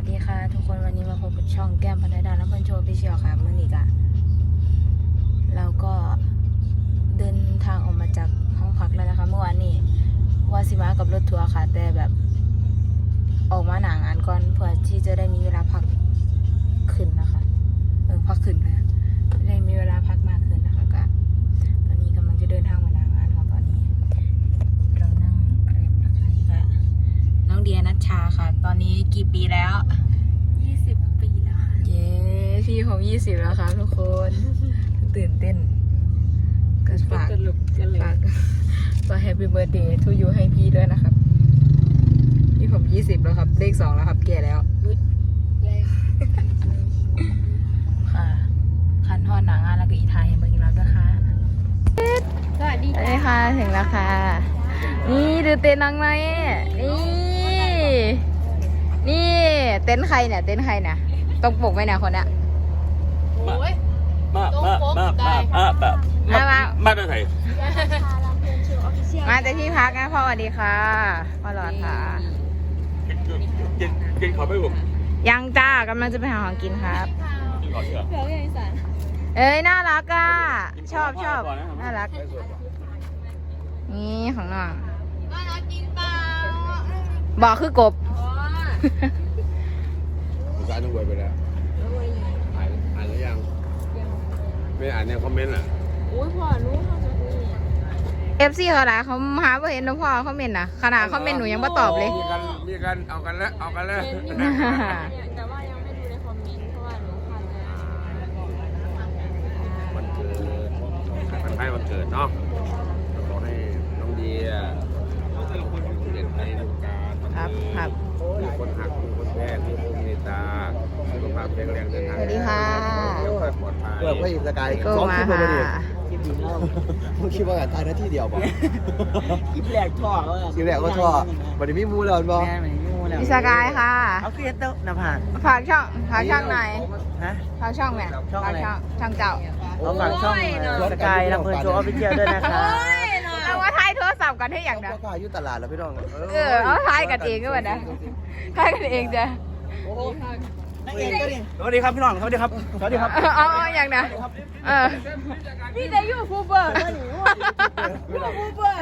วัสดีค่ะ ทุกคนวันนี้มาพบกับช่องแก้มพันธดาและเพื่อนโชว์พิเชียวค่ะเมื่อนี้กะเราก็เดินทางออกมาจากห้องพักแล้วนะคะ เมื่อวานนี้ว่าสิมากับรถทัวร์ค่ะ แต่แบบออกมาหนางานก่อนเพื่อที่จะได้มีเวลาพัก ชชาค่ะ ตอนนี้กี่ปีแล้ว 20 ปีแล้วค่ะ เย้ พี่ผมยี่สิบแล้วครับทุกคน ตื่นเต้นก็ฝากตลกกันเลยฝากฝากแฮปปี้เบิร์ดเดย์ทูยูให้พี่ด้วยนะครับ พี่ผมยี่สิบแล้วครับ เลขสองแล้วครับแก่แล้ว ค่ะคันทอดหนังงานแล้วก็อีทายเห็นเบอร์กินแล้วด้วยค่ะสวัสดีสวัสดีค่ะ ถึงแล้วค่ะ นี่ดูเต็นท์น้องน้อยนี่ นี่เต็นท์ใครเนี่ย เต็นท์ใครเนี่ยตรงปกไหมเนี่ยคนเนี้ยโอ้ย มามามามามามามามามาได้ไงมาแต่ที่พักนะพ่อสวัสดีค่ะพ่อหลอดค่ะกินกินขอไม่ผมยังจ้ากำลังจะไปหาของกินครับกินขอเถอะเดี๋ยวยังสันเอ้ยน่ารักอะชอบชอบน่ารัก นี่ของน้องน่ารักจริงเปล่า บอกคือกบอ๋อผมก็อ่านทั้งเว็บไปแล้วอ่านอ่านแล้วยัง ไม่อ่านในคอมเมนต์อะอุ้ยพ่อรู้เขาจะคุยเอฟซีเขาหลายเขาหาว่าเห็นน้องพ่อเขาเมนต์นะขนาดเขาเมนต์หนูยังไม่ตอบเลย มีกันมีกันเอากันแล้วเอากันแล้วเห็นอยู่เนี่ยแต่ว่ายังไม่ดูในคอมเมนต์เพราะว่าหนูคันแล้ววันเกิดวันคล้ายวันเกิดเนาะขอให้น้องเดียเด่นในวงการ ครับครับ มีคนหักมีคนแพ้มีคนเมตตาสุขภาพแข็งแรงเดินทาง สวัสดีค่ะ เดี๋ยวค่อยปล อดภัยเปิดพระอิสกายโก้ซ้อมมาคลิปเลยค่ะดิคลิปดีมากมึงคิดว่าตายหน้าที่เดียวป่ะคลิปแรกท่อเขาอะคลิปแรกก็ชอบวันนี้มีมูแล้วบ่แม่เหมือนงูแล้วพี่สกายค่ะเอาเครียดเต้าหน้าผากฝากช่องฝากช่องหน่อยฮะฝากช่องแม่ช่องฝาอะกไรช่องช่องเจ้าเอาฝากช่องสกายลำเพลินโชว์ออฟฟิเชียลด้วยนะคะเอาว่าทายโทรศัพท์กันให้อย่างพ่นะอข้าอยู่ตลาดแล้วพี่น้องเออเอาทายกันเองก็แบบนะทายกันเองจ้ะ สวัสดีครับพี่น้องสวัสดีครับสวัสดีครับเอาเอาอย่างนะเออพี่จะยูทูบเบอร์นะหนูยูทูบเบอร์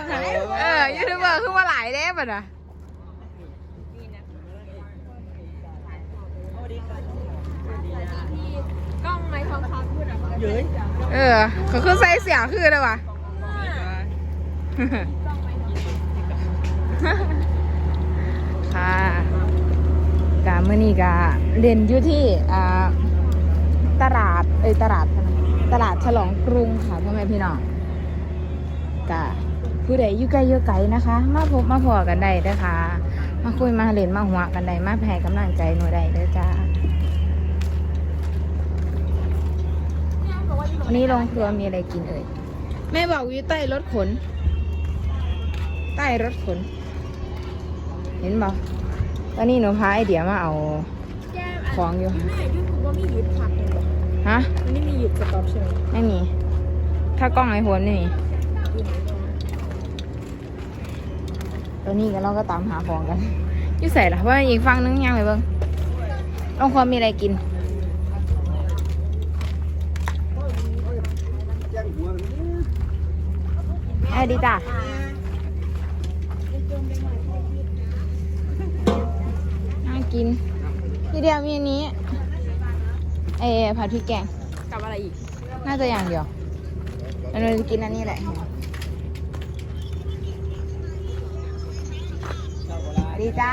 เออยูทูบเบอร์คือว่าหลายเด้ป่ะนะกล้องไม้ทองคำพูดอะเย้ยเออเขาคือใส่เสียงคือเลยวะค่ะ กาเมื่อนี้กาเรียนอยู่ที่ตลาดเอ้ยตลาดตลาดฉลองกรุงค่ะพ่อแม่พี่น้องกาผู้ใดอยู่ไกลอยู่ไกลนะคะ มาพบมาพอกันได้เด้อค่ะมาคุยมาเล่นมาหัวกันได้มาแผ่กำลังใจหนูได้เด้อจ้าวันนี้โรงครัวมีอะไรกินเอ่ยแม่บอกอยู่ใต้รถขน ใต้รถขน เห็นบ่ต อนนี้หนูพาไอเดียมาเอา ของอยู่แม่ยูทูบว่ามีหยุดพักเลยเหรอฮะ มันไม่มีหยุดสต็อปใช่ไหมไม่มี ถ้ากล้องไอโฟนไม่มีตอนนี้ก็เราก็ตามหาของกันอยุ่ใส่ละว่าอีกฝั่งนึงยังไปเบิ้งโรงครัวมีอะไรกิน เออดีจ้ะน่า กิน ทีเดียวมีอันนี้เออผัดพริกแกง กับอะไรอีก น่าจะอย่างเดียวแล้วเราจะกินอันนี้แหละสวัสดีจ้า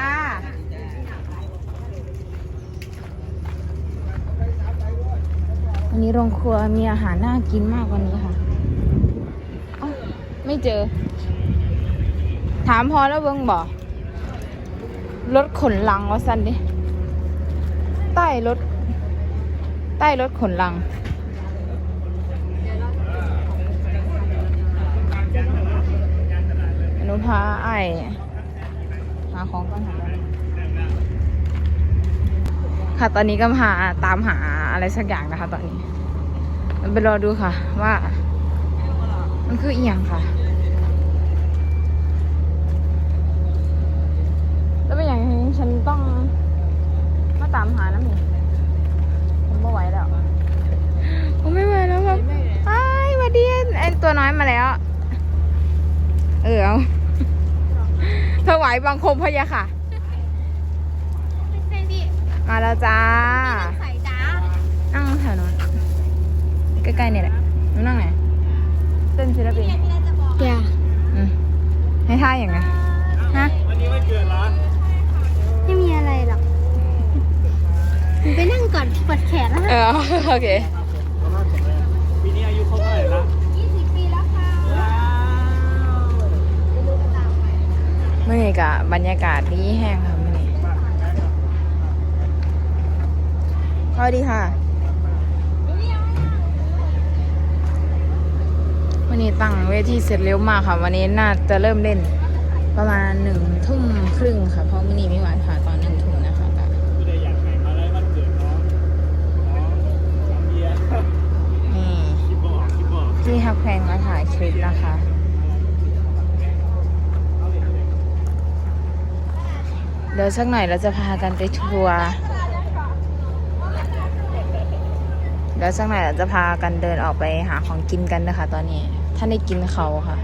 วันนี้โรงครัวมีอาหารน่ากินมากวันนี้ค่ะเอ้าไม่เจอ ถามพอแล้วเบิ้งบอก รถขนลังวะสันดิใต้รถ ใต้รถขนลังหนูพาไอหาของก่อนค่ะค่ะตอนนี้ก็หาตามหาอะไรสักอย่างนะคะ ตอนนี้มันไปรอดูค่ะ ว่า มันคืออีหยังค่ะ ต้องมาตามหาน้ำหนิผมไม่ไหวแล้วผมไม่ไหวแล้วครับไอ้มาเดียนไอ้ตัวน้อยมาแล้ว เออเอาถวายบังคมพะยะค่ะ มาแล้วจ้า นั่งแถวนั้นใกล้ๆเนี่ยแหละนั่งไหนเต้นศิลปินอย่ให้ท่าอย่างไงฮะ วดแขนแล้วเออโอเคปีนี้อายุเขาเท่าไหร่ละยี่สิบปีแล้วค่ะเมื่อนี้กะบรรยากาศดีแห้งค่ะมื่อนี้สวัสดีค่ะวันนี้ตั้งเวทีเสร็จเร็วมากค่ะ วันนี้น่าจะเริ่มเล่น ประมาณหนึ่งทุ่มครึ่งค่ะ เพราะมื่อนี้ไม่หวานค่ะตอนหนึ่งทุ่มนะคะกะ ไม่ได้อยากให้มาอะไรวันเกิดน้องน้องสามเบียร์ นี่ คิดบอกคิดบอ กแพงมาถ่ายคลิปนะคะ เดี๋ยวสักหน่อยเราจะพากันไปทัวร์เดี๋ยวสักหน่อยเราจะพากันเดินออกไปหาของกินกันนะคะ ตอนนี้ถ้าได้กินเขาค่ะ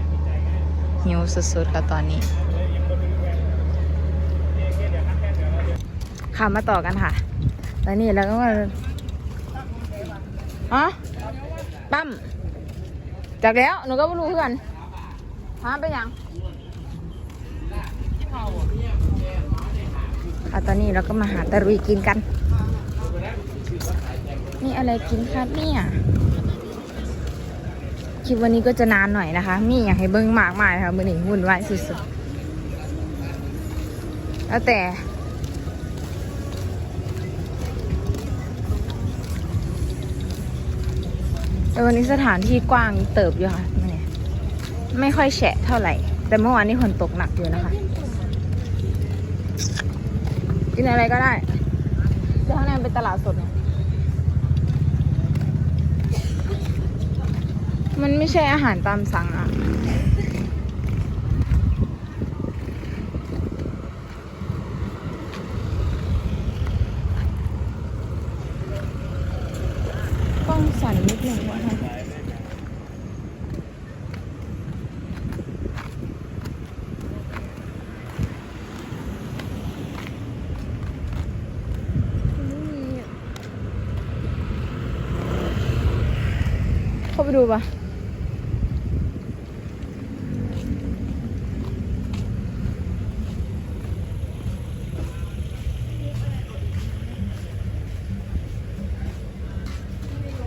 หิวสุดๆค่ะตอนนี้ ค่ะมาต่อกันค่ะ ตอนนี้เราก็มาอ๋อปั๊ม จากแล้วหนูก็ไม่รู้เพื่อนหาไปยังอะตอนนี้เราก็มาหาตะรุยกินกัน นี่อะไรกินครับเนี่ยคลิปวันนี้ก็จะนานหน่อยนะคะ มีอยางให้เบิ้งมากมายค่ะมือหนึ่งวุ่นวายสุดๆแล้วแต่ วันนี้สถานที่กว้างเติบอยู่ค่ะไม่ค่อยแฉะเท่าไหร่ แต่เมื่อวานนี้ฝนตกหนักอยู่นะคะ กินอะไรก็ได้แต่ข้างในนเป็นตลาดสดเนี่ยมันไม่ใช่อาหารตามสั่งอะต้องสั่นนิดหนึ่งนะคะ เข้าไปดูปะ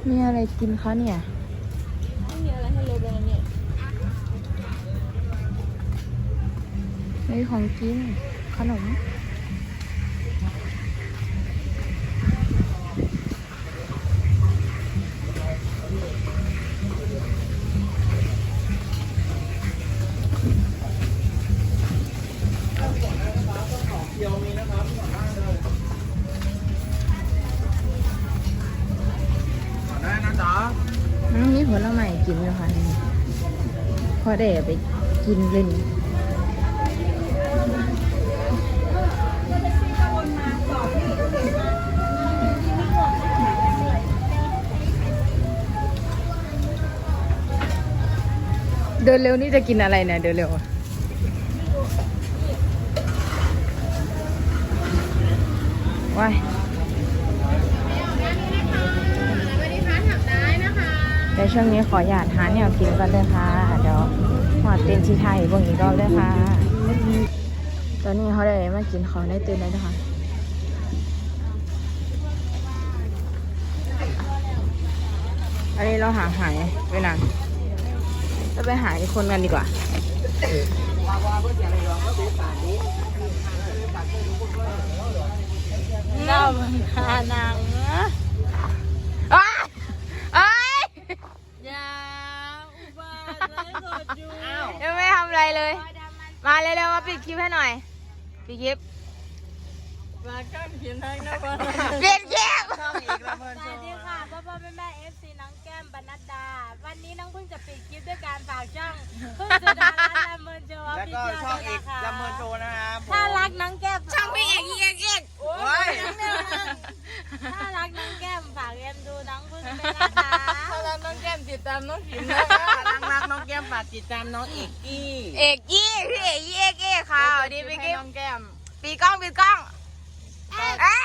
มีอะไรกินคะเนี่ยไม่มีอะไรให้เลยเลยเนี่ยมีของกินขนม ได้ไปกินเล่นเดินเร็วนี่จะกินอะไรเนี่ยเดินเร็วว้าย ช่วงนี้ขอหยาดหาแนวกินก่อนเลยค่ะ เดี๋ยวหอดเต้นที่ไทยบิ่งอีกรอบเลยค่ะ ตอนนี้เขาได้มากินเขาได้เตื่นแล้วนะคะอันนี้เราหาหายไปนานจะไปหาอีกคนกันดีกว่าเราหานางนะ เลย มาเร็วๆมาปิดคลิปให้หน่อย ปิดคลิปมาก้อนหินทางนครปิดคลิปช่องอีกละเมินสโชวัสดีว์ค่ะพ่อพ่อแม่แม่เอฟซีน้องแก้มบรรณดา วันนี้น้องเพิ่งจะปิดคลิปด้วยการฝากช่องเพิ่งจะดาร้านละเมินโชว์แล้วก็ช่องอีกละเมินโชว์นะครับผมถ้ารักน้องแก้มช่องพี่เอกเอกเอกโอ้ยถ้ารักน้องแก้มฝากเอ็มดูน้องพึ่งด้วยนะคะถ้ารักน้องแก้มติดตามน้องขิมนะคะรักรักน้อง แก้มฝากติดตามน้องเอกกี้เอกยี่พี่เอกยี่เอกเอกค่ะสวัสดีพี่กิ๊ฟปีกล้องปีกล้องเอ๊ะ